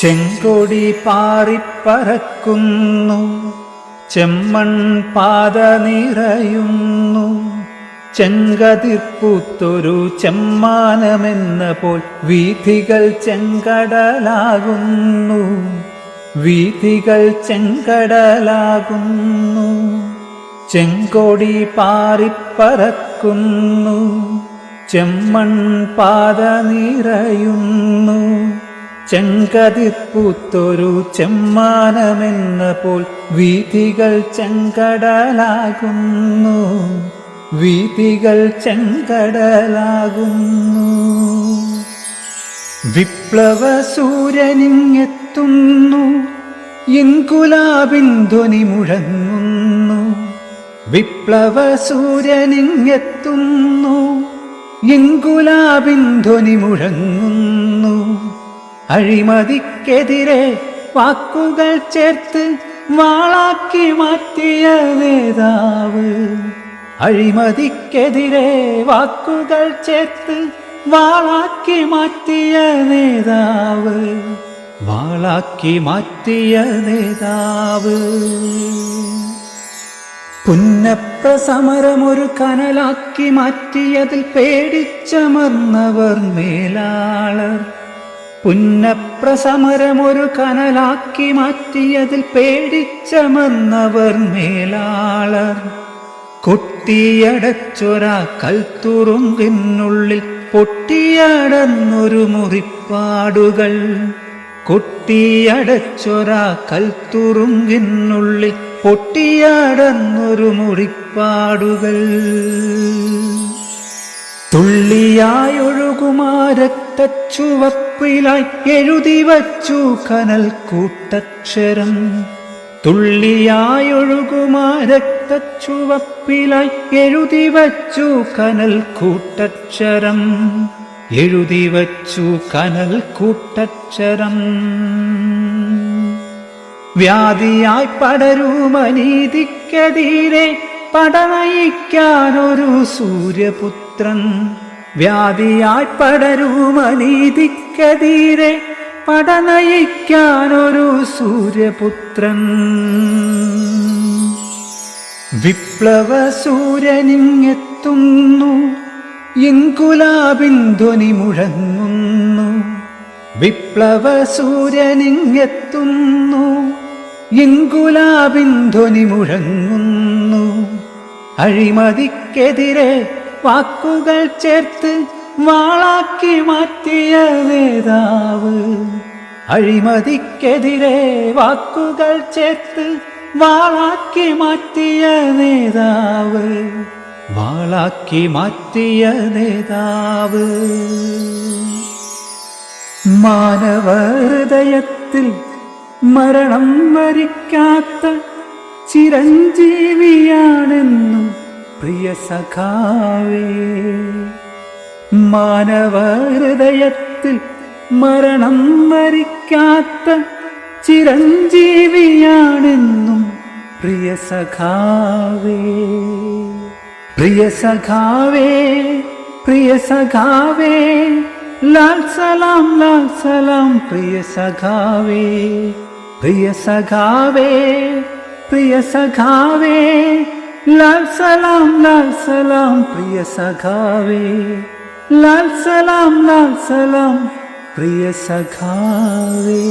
ചെങ്കൊടി പാറിപ്പറക്കുന്നു ചെമ്മൺ പാത നിറയുന്നു ചെങ്കതിർപ്പൂത്തൊരു ചെമ്മാനമെന്ന പോൽ വീഥികൾ ചെങ്കടലാകുന്നു വീഥികൾ ചെങ്കടലാകുന്നു. ചെങ്കൊടി പാറിപ്പറക്കുന്നു ചെമ്മൺ പാത നിറയുന്നു ചെങ്കതിർപ്പൂത്തൊരു ചെമ്മാനമെന്ന പോൽ വീതികൾ ചെങ്കടലാകുന്നു. വീതികൾ ചെങ്കടലാകുന്നു. വിപ്ലവ സൂര്യനിങ്ങെത്തുന്നു ഇൻകുലാബിൻ മുഴങ്ങുന്നു. വിപ്ലവ സൂര്യനിങ്ങെത്തുന്നു ഇൻകുലാബിൻ മുഴങ്ങുന്നു. അഴിമതിക്കെതിരെ വാക്കുകൾ ചേർത്ത് വാളാക്കി മാറ്റിയ നേതാവ്. അഴിമതിക്കെതിരെ വാക്കുകൾ ചേർത്ത് വാളാക്കി മാറ്റിയ നേതാവ്. വാളാക്കി മാറ്റിയ നേതാവ്. പുന്നപ്രസമരമൊരു കനലാക്കി മാറ്റിയതിൽ പേടിച്ചമർന്നവർ മേലാളർ. പുന്നപ്ര സമരമൊരു കനലാക്കി മാറ്റിയതിൽ പേടിച്ചമർന്നവർ മേലാളർ. കൊട്ടിയടച്ചൊരാ കൽത്തുറുങ്കിനുള്ളിൽ പൊട്ടിയടന്നൊരു മുറിപ്പാടുകൾ. കൊട്ടിയടച്ചൊരാ കൽത്തുറുങ്കിനുള്ളിൽ പൊട്ടിയടന്നൊരു മുറിപ്പാടുകൾ. തുള്ളിയായൊഴുകുമാരത്തച്ചുവപ്പിലായി എഴുതി വച്ചു കനൽ കൂട്ടക്ഷരം. തുള്ളിയായൊഴുകുമാ രക്തച്ചുവപ്പിലായി എഴുതി വച്ചു കനൽ കൂട്ടക്ഷരം. എഴുതി വച്ചു കനൽ കൂട്ടക്ഷരം. വ്യാധിയായി പടരുമനീതിക്കെതിരെ പടനയിക്കാനൊരു സൂര്യപുത്രൻ. വ്യാധിയായി പടരുമനീതിക്കെതിരെ പടനയിക്കാനൊരു സൂര്യപുത്രൻ. വിപ്ലവ സൂര്യനിങ്ങെത്തുന്നു ഇൻകുലാബിൻ ധ്വനി മുഴങ്ങുന്നു. വിപ്ലവ സൂര്യനിങ്ങെത്തുന്നു ഇൻകുലാബിൻ മുഴങ്ങുന്നു. അഴിമതിക്കെതിരെ വാക്കുകൾ ചേർത്ത് വാളാക്കി മാറ്റിയ നേതാവ്. അഴിമതിക്കെതിരെ വാക്കുകൾ ചേർത്ത് വാളാക്കി മാറ്റിയ നേതാവ്. വാളാക്കി മാറ്റിയ നേതാവ്. മാനവഹൃദയത്തിൽ മരണം വരിക്കാത്ത ചിരഞ്ജീവിയാണെന്നും പ്രിയ സഖാവേ മാനവഹൃദയത്തിൽ മരണം വരിക്കാത്ത ചിരഞ്ജീവിയാണെന്നും പ്രിയ സഖാവേ. പ്രിയ സഖാവേ പ്രിയ സഖാവേ ലാൽ സലാം ലാൽ സലാം പ്രിയ സഖാവേ. പ്രിയ സഖാവേ പ്രിയ സഖാവേ ലാൽ സലാം ലാൽ സലാം പ്രിയ സഖാവേ. ലാൽ സലാം ലാൽ സലാം പ്രിയ സഖാവേ.